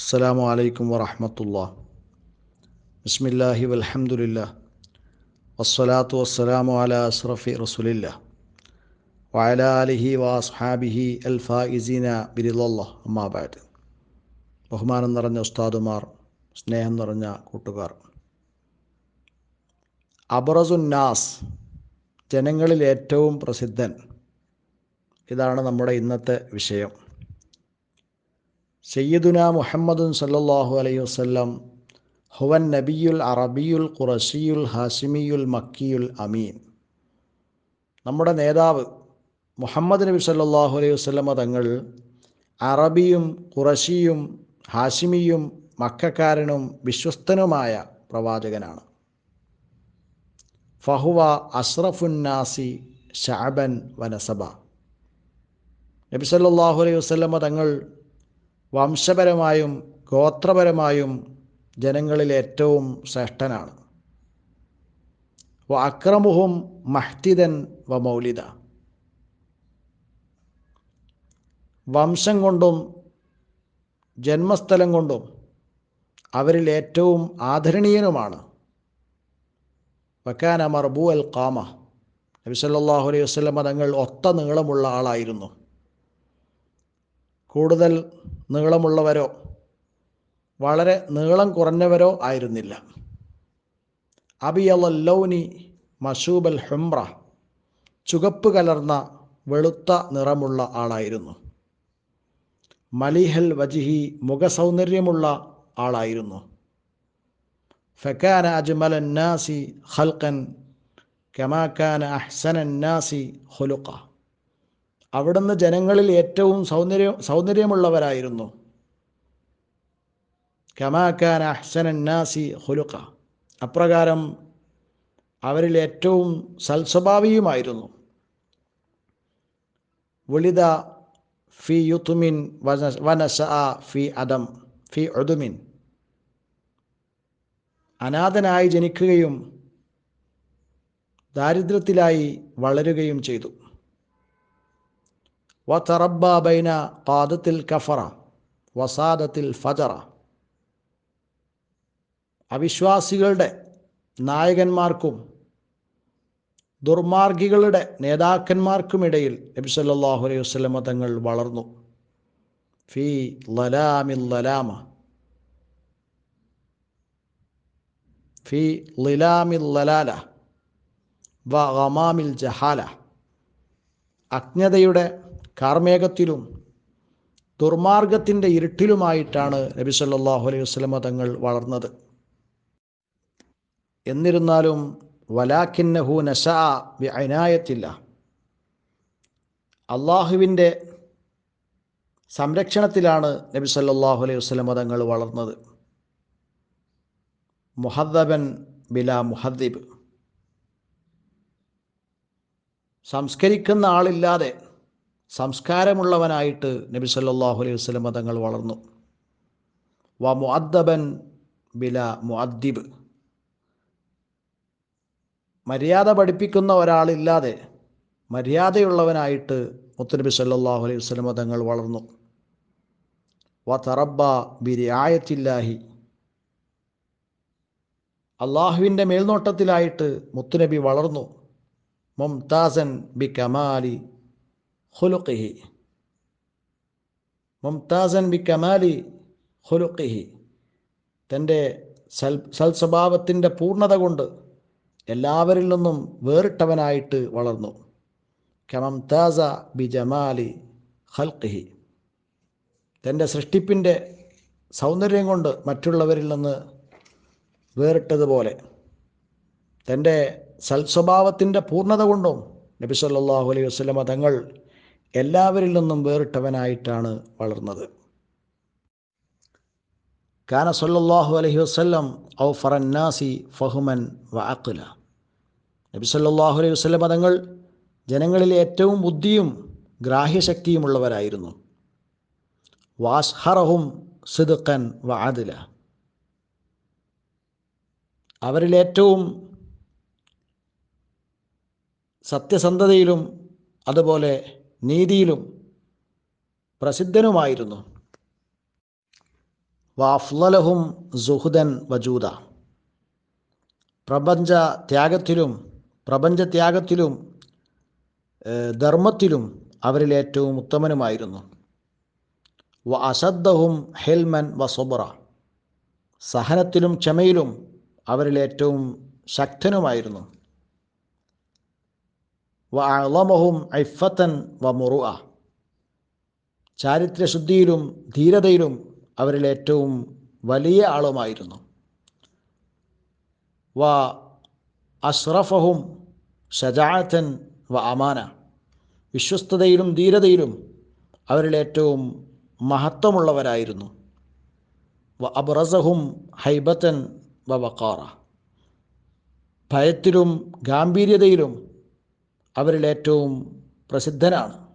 അസ്സലാമു അലൈക്കും വറഹമത്തുള്ള. ബിസ്മില്ലാഹി വൽഹംദുലില്ലാ. വസ്സലാത്തു വസ്സലാമു അല അസ്റഫി റസുലില്ല. വഅല അലിഹി വസ്ഹാബിഹി അൽ ഫായിസീന ബിരില്ല അമ്മാബാദ് ബഹുമാനം നിറഞ്ഞ ഉസ്താദുമാർ സ്നേഹം നിറഞ്ഞ കൂട്ടുകാർ. അബറസുന്നാസ് ജനങ്ങളിൽ ഏറ്റവും പ്രസിദ്ധൻ. ഇതാണ് നമ്മുടെ ഇന്നത്തെ വിഷയം. സയ്യിദുന മുഹമ്മദുൻ സല്ലാഹു അലൈഹി വസ്ലം ഹുവൻ നബിയുൽ അറബിയുൽ ഖുറസിയുൽ ഹാസിമിയുൽ മക്കിയുൽ അമീൻ. നമ്മുടെ നേതാവ് മുഹമ്മദ് നബി സല്ലാഹു അലൈഹി വസ്ലമ തങ്ങൾ അറബിയും ഖുറശിയും ഹാസിമിയും മക്കാരനും വിശ്വസ്തനുമായ പ്രവാചകനാണ്. ഫഹുവ അസ്രഫുന്നാസി ഷാബൻ വനസബ നബി സല്ലല്ലാഹു അലൈഹി വസല്ലമ തങ്ങൾ വംശപരമായും ഗോത്രപരമായും ജനങ്ങളിൽ ഏറ്റവും ശ്രേഷ്ഠനാണ്. വ അക്രമുഹും മഹ്തിദൻ വ മൗലിദ വംശം കൊണ്ടും ജന്മസ്ഥലം കൊണ്ടും അവരിൽ ഏറ്റവും ആദരണീയനുമാണ്. വക്കാന മർബു അൽ കാമ നബി സല്ലല്ലാഹു അലൈഹി വസല്ലമ തങ്ങൾ ഒത്ത നീളമുള്ള ആളായിരുന്നു. കൂടുതൽ നീളമുള്ളവരോ വളരെ നീളം കുറഞ്ഞവരോ ആയിരുന്നില്ല. അബിയലൗനി മഷൂബൽ ഹുംറ ചുകപ്പ് കലർന്ന വെളുത്ത നിറമുള്ള ആളായിരുന്നു. മലിഹൽ വജിഹി മുഖസൗന്ദര്യമുള്ള ആളായിരുന്നു. ഫക്കാന അജ്മൽ നാസി ഹൽക്കൻ കമാക്കാൻ അഹ്സൻ നാസി ഹുലുഖ അവിടുന്ന് ജനങ്ങളിൽ ഏറ്റവും സൗന്ദര്യം സൗന്ദര്യമുള്ളവരായിരുന്നു. കമാക്കാൻ നാസി ഹുലുക്ക അപ്രകാരം അവരിൽ ഏറ്റവും സൽസ്വഭാവിയുമായിരുന്നു. വിളിത ഫി യുത്തുമിൻ വനസ ഫി അദം ഫി ഒതുമിൻ അനാഥനായി ജനിക്കുകയും ദാരിദ്ര്യത്തിലായി വളരുകയും ചെയ്തു. വതറബ ബൈന ഖാദത്തിൽ കഫറ വസാദത്തിൽ ഫജറ അവിശ്വാസികളുടെ നായകന്മാർക്കും ദുർമാർഗികളുടെ നേതാക്കന്മാർക്കുമിടയിൽ നബി സല്ലല്ലാഹു അലൈഹി വസല്ലമ തങ്ങൾ വളർന്നു. ഫി ലലാമിൽ ലലാമ ഫി ലിലാമിൽ ലലാല വ ഗമാമിൽ ജഹാല. അജ്ഞതയുടെ കാർമേഘത്തിലും ദുർമാർഗത്തിന്റെ ഇരുട്ടിലുമായിട്ടാണ് നബി സല്ലാഹു അലൈഹി വസ്ലമ തങ്ങൾ വളർന്നത്. എന്നിരുന്നാലും വലാഖിന്നഹു നസാ അനായത്തില്ല അള്ളാഹുവിന്റെ സംരക്ഷണത്തിലാണ് നബി സല്ലാഹു അലൈഹി വസ്ലമ തങ്ങൾ വളർന്നത്. മുഹദ്ദബൻ ബില മുഹദ്ദിബ്. സംസ്കരിക്കുന്ന ആളില്ലാതെ സംസ്കാരമുള്ളവനായിട്ട് നബി സല്ലാഹു അലൈഹി വസ്ലം മതങ്ങൾ വളർന്നു. വ മുഅദ്ദബൻ ബില മുഅദ്ദിബ്. മര്യാദ പഠിപ്പിക്കുന്ന ഒരാളില്ലാതെ മര്യാദയുള്ളവനായിട്ട് മുത്തനബി സല്ലാഹു അലൈഹി വസ്ലം മതങ്ങൾ വളർന്നു. വ തറബ ബിരിയായത്തില്ലാഹി അള്ളാഹുവിന്റെ മേൽനോട്ടത്തിലായിട്ട് മുത്തുനബി വളർന്നു. മുംതാസൻ ബി കമാലി. ഹുലുഖിഹി മുംതാസൻ ബി കമാലി ഖുലുഖിഹി തന്റെ സൽ സൽസ്വഭാവത്തിന്റെ പൂർണത കൊണ്ട് എല്ലാവരിൽ നിന്നും വേറിട്ടവനായിട്ട് വളർന്നു. കമംതാസ ബി ജമാലി ഖൽഖിഹി. തന്റെ സൃഷ്ടിപ്പിന്റെ സൗന്ദര്യം കൊണ്ട് മറ്റുള്ളവരിൽ നിന്ന് വേറിട്ടതുപോലെ. തന്റെ സൽസ്വഭാവത്തിന്റെ പൂർണത കൊണ്ടും നബി സല്ലല്ലാഹു അലൈഹി വസ്ലമ തങ്ങൾ എല്ലാവരിൽ നിന്നും വേറിട്ടവനായിട്ടാണ് വളർന്നത്. കാന സല്ലാഹു അലഹി വസ്ലം ഔ ഫറന്നാസി ഫഹുമൻ വ നബി സല്ലാഹു അലൈഹി വസ്ലം പദങ്ങൾ ജനങ്ങളിൽ ഏറ്റവും ബുദ്ധിയും ഗ്രാഹ്യശക്തിയുമുള്ളവരായിരുന്നു. വാസ്ഹറഹും സിദുക്കൻ വ ആദില അവരിലേറ്റവും സത്യസന്ധതയിലും അതുപോലെ നീതിയിലും പ്രസിദ്ധനുമായിരുന്നു. വാഫ്ലലഹും സുഹുദൻ വജൂദ. പ്രപഞ്ച ത്യാഗത്തിലും പ്രപഞ്ചത്യാഗത്തിലും ധർമ്മത്തിലും അവരിൽ ഏറ്റവും ഉത്തമനുമായിരുന്നു. വ അസദ്ദഹും ഹെൽമൻ വ സൊബറ. സഹനത്തിലും ക്ഷമയിലും അവരിൽ ഏറ്റവും ശക്തനുമായിരുന്നു. വ അളമഹും ഐഫത്തൻ വ മുറുഅ ചാരിത്രശുദ്ധിയിലും ധീരതയിലും അവരിൽ ഏറ്റവും വലിയ ആളുമായിരുന്നു. വ അഷ്റഫഹും ഷജാഅത്തൻ വ അമാന വിശ്വസ്തതയിലും ധീരതയിലും അവരിൽ ഏറ്റവും മഹത്വമുള്ളവരായിരുന്നു. വ അബ്റസഹും ഹൈബത്തൻ വ വക്കാറ ഭയത്തിലും ഗാംഭീര്യതയിലും അവരിൽ ഏറ്റവും പ്രസിദ്ധനാണ്.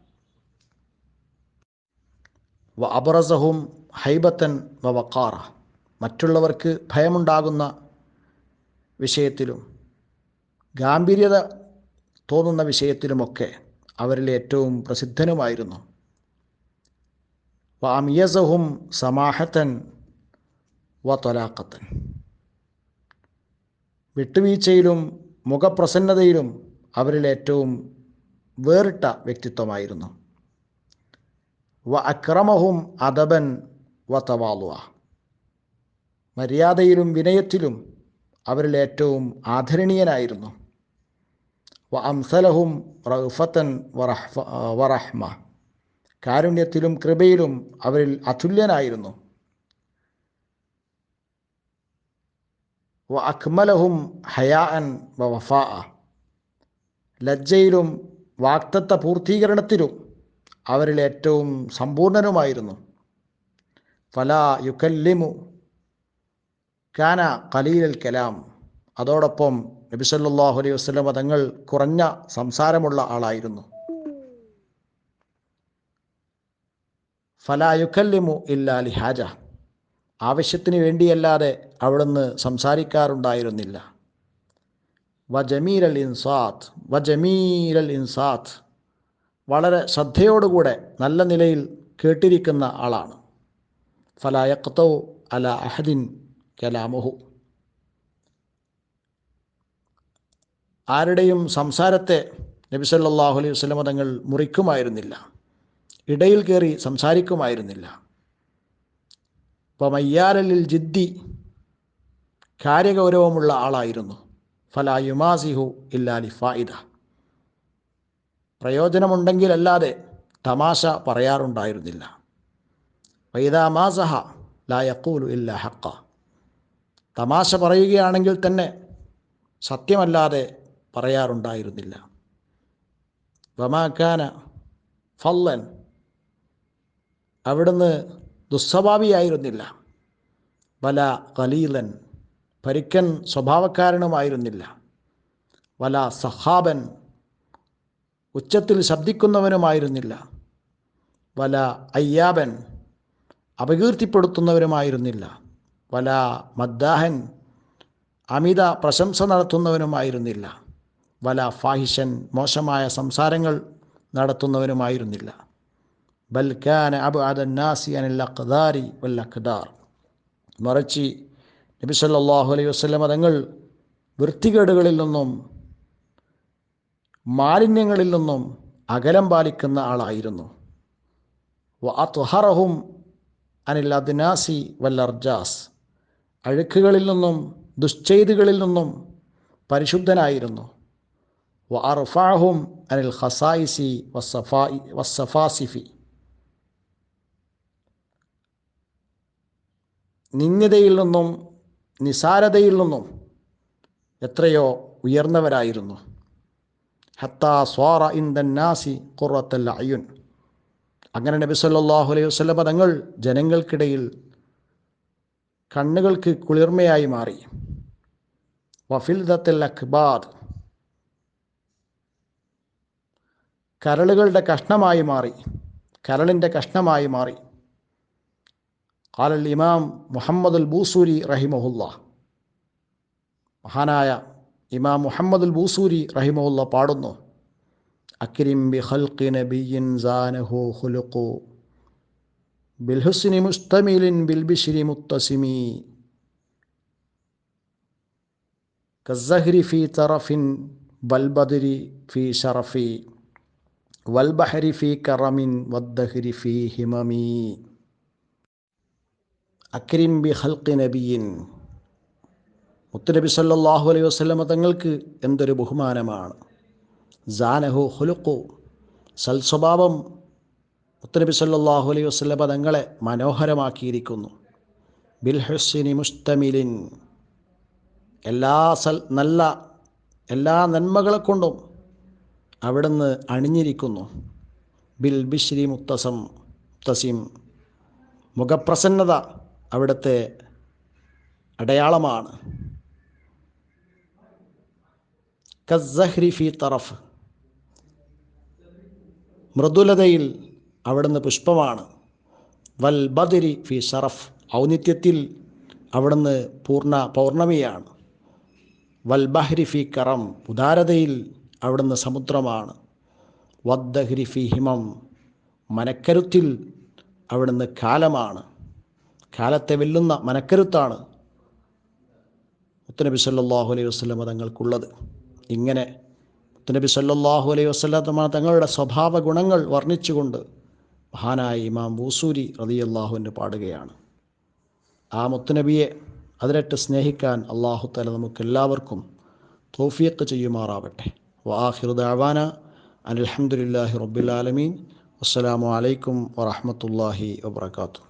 വ അബറസഹും ഹൈബത്തൻ വ വക്കാറ മറ്റുള്ളവർക്ക് ഭയമുണ്ടാകുന്ന വിഷയത്തിലും ഗാംഭീര്യത തോന്നുന്ന വിഷയത്തിലുമൊക്കെ അവരിൽ ഏറ്റവും പ്രസിദ്ധനുമായിരുന്നു. വ അമിയസഹും സമാഹത്തൻ വ തൊലാക്കത്തൻ വിട്ടുവീഴ്ചയിലും മുഖപ്രസന്നതയിലും അവരിൽ ഏറ്റവും വേറിട്ട വ്യക്തിത്വമായിരുന്നു. വ അക്രമഹും അദബൻ വ തവാലുവ മര്യാദയിലും വിനയത്തിലും അവരിൽ ഏറ്റവും ആദരണീയനായിരുന്നു. വ അംസലഹും റഹ്ഫത്തൻ വറഹ്മ കാരുണ്യത്തിലും കൃപയിലും അവരിൽ അതുല്യനായിരുന്നു. വ അക്മലഹും ഹയാഅൻ വ വഫാ ലജ്ജയിലും വാക്തത്വ പൂർത്തീകരണത്തിലും അവരിൽ ഏറ്റവും സമ്പൂർണനുമായിരുന്നു. ഫല യുക്കല്ലിമു കാന കലീലൽ കലാം. അതോടൊപ്പം നബി സല്ലല്ലാഹു അലൈഹി വസല്ലം തങ്ങൾ കുറഞ്ഞ സംസാരമുള്ള ആളായിരുന്നു. ഫല യുക്കല്ലിമു ഇല്ലാ ലിഹാജ. ആവശ്യത്തിന് വേണ്ടിയല്ലാതെ അവിടുന്ന് സംസാരിക്കാറുണ്ടായിരുന്നില്ല. വ ജമീലൽ ഇൻസാത്ത് വജമീരൽ ഇൻസാത്ത്. വളരെ ശ്രദ്ധയോടുകൂടെ നല്ല നിലയിൽ കേട്ടിരിക്കുന്ന ആളാണ്. ഫലായക്തൗ അല അഹദിൻ കലാമുഹു. ആരുടെയും സംസാരത്തെ നബി സല്ലല്ലാഹു അലൈഹി വസ്ലമ തങ്ങൾ മുറിക്കുമായിരുന്നില്ല. ഇടയിൽ കയറി സംസാരിക്കുമായിരുന്നില്ല. മയ്യാരലിൽ ജിദ്ദി കാര്യഗൗരവമുള്ള ആളായിരുന്നു. ഫലാ യുമാസിഹു ഇല്ലാലി ഫായിദ. പ്രയോജനമുണ്ടെങ്കിലല്ലാതെ തമാശ പറയാറുണ്ടായിരുന്നില്ല. വൈദാമാസഹ ലാ യക്കൂലു ഇല്ല ഹക്ക തമാശ പറയുകയാണെങ്കിൽ തന്നെ സത്യമല്ലാതെ പറയാറുണ്ടായിരുന്നില്ല. വമാക്കാന ഫല്ലൻ അവിടുന്ന് ദുസ്വഭാവിയായിരുന്നില്ല വല കലീലൻ പരിക്കൻ സ്വഭാവക്കാരനുമായിരുന്നില്ല. വല സഹാബൻ ഉച്ചത്തിൽ ശബ്ദിക്കുന്നവനുമായിരുന്നില്ല. വല അയ്യാബൻ അപകീർത്തിപ്പെടുത്തുന്നവരുമായിരുന്നില്ല. വല മദ്ദാഹൻ അമിത പ്രശംസ നടത്തുന്നവനുമായിരുന്നില്ല. വല ഫാഹിഷൻ മോശമായ സംസാരങ്ങൾ നടത്തുന്നവനുമായിരുന്നില്ല. ബൽഖാൻ അബ് അദന്നാസി അനിൽ അഖ്ദാരി വൽ അഖ്ദാർ. മറിച്ച് നബി സല്ലല്ലാഹു അലൈഹി വസല്ലം തങ്ങൾ വൃത്തികേടുകളിൽ നിന്നും മാലിന്യങ്ങളിൽ നിന്നും അകലം പാലിക്കുന്ന ആളായിരുന്നു. വഅത്ഹറഹും അനിൽ അദ്നാസി വല്ലർജാസ് അഴുക്കുകളിൽ നിന്നും ദുശ്ചെയ്തുകളിൽ നിന്നും പരിശുദ്ധനായിരുന്നു. വ അനിൽ ഹസായിസി വസ്സഫായി വസ്സഫാസിഫി നിന്ദ്യതയിൽ നിന്നും നിസാരതയിൽ നിന്നും എത്രയോ ഉയർന്നവരായിരുന്നു. ഹത്താ സ്വാറ ഇൻ ദന്നാസി ഖുറത്തൽ അയ്യുൻ. അങ്ങനെ നബി സല്ലല്ലാഹു അലൈഹി വസല്ലം തങ്ങൾ ജനങ്ങൾക്കിടയിൽ കണ്ണുകൾക്ക് കുളിർമയായി മാറി. വഫിൽദത്തൽ അഖ്ബാദ് കരളുകളുടെ കഷ്ണമായി മാറി. കരളിന്റെ കഷ്ണമായി മാറി. കാലൽ ഇമാം മുഹമ്മദുൽ ബൂസൂരി റഹിമഹുല്ല മഹാനായ ഇമാം മുഹമ്മദുൽ ബൂസൂരി റഹിമഹുല്ല പാടുന്നു. അക്രിം ബി ഖൽഖി നബിയിൻ സാനഹു ഖുലുഖു. ബിൽഹുസ്നി മുസ്തമിലിൻ ബിൽബിശ്രി മുത്തസിമി. കസ്സഹ്രി ഫി തറഫിൻ വൽബദരി ഫി ഷറഫി വൽബഹരി ഫി കറമിൻ വദ്ദഹരി ഫി ഹിമമി. അക്രിം ബി ഹൽക്കി നബിയിൻ. മുത്തുനബി സല്ലാഹു അലൈഹി വസ്ലമ തങ്ങൾക്ക് എന്തൊരു ബഹുമാനമാണ്. ജാനഹു ഹുലുക്കു സൽ സ്വഭാവം മുത്തുനബി സല്ലാഹു അലൈഹി വസ്ലമ തങ്ങളെ മനോഹരമാക്കിയിരിക്കുന്നു. ബിൽ ഹുസിനി മുസ്തമിലിൻ. എല്ലാ സൽ നല്ല എല്ലാ നന്മകളെ കൊണ്ടും അവിടുന്ന് അണിഞ്ഞിരിക്കുന്നു. ബിൽ ബിശ്രി മുത്തസം മുത്തസിം. മുഖപ്രസന്നത അവിടുത്തെ അടയാളമാണ്. കസ്സഹ്രി ഫി തറഫ്. മൃദുലതയിൽ അവിടുന്ന് പുഷ്പമാണ്. വൽ ബദരി ഫി ഷറഫ്. ഔന്നിത്യത്തിൽ അവിടുന്ന് പൂർണ പൗർണമിയാണ്. വൽ ബഹ്രി ഫി കറം. ഉദാരതയിൽ അവിടുന്ന് സമുദ്രമാണ്. വദ്ദഹ്രി ഫി ഹിമം. മനക്കരുത്തിൽ അവിടുന്ന് കാലമാണ്. കാലത്തെ വെല്ലുന്ന മനക്കരുത്താണ് മുത്തനബി സല്ലാഹു അലൈഹി വസ്ലമ തങ്ങൾക്കുള്ളത്. ഇങ്ങനെ മുത്തനബി സല്ലാഹു അലൈഹി വസ്ലം തങ്ങളുടെ സ്വഭാവ ഗുണങ്ങൾ വർണിച്ചുകൊണ്ട് മഹാനായ ഇമാം ബൂസൂരി റതിയല്ലാഹുവിന്റെ പാടുകയാണ്. ആ മുത്തുനബിയെ അതിരട്ട് സ്നേഹിക്കാൻ അള്ളാഹു തല നമുക്കെല്ലാവർക്കും തോഫിയത്ത് ചെയ്യുമാറാവട്ടെ. വാഹിറുദാവാന അലഹമുല്ലാഹി റബ്ബുലാലമീൻ അസ്സാം അലൈക്കും വറഹമത്തല്ലാഹി വബർക്കാത്തു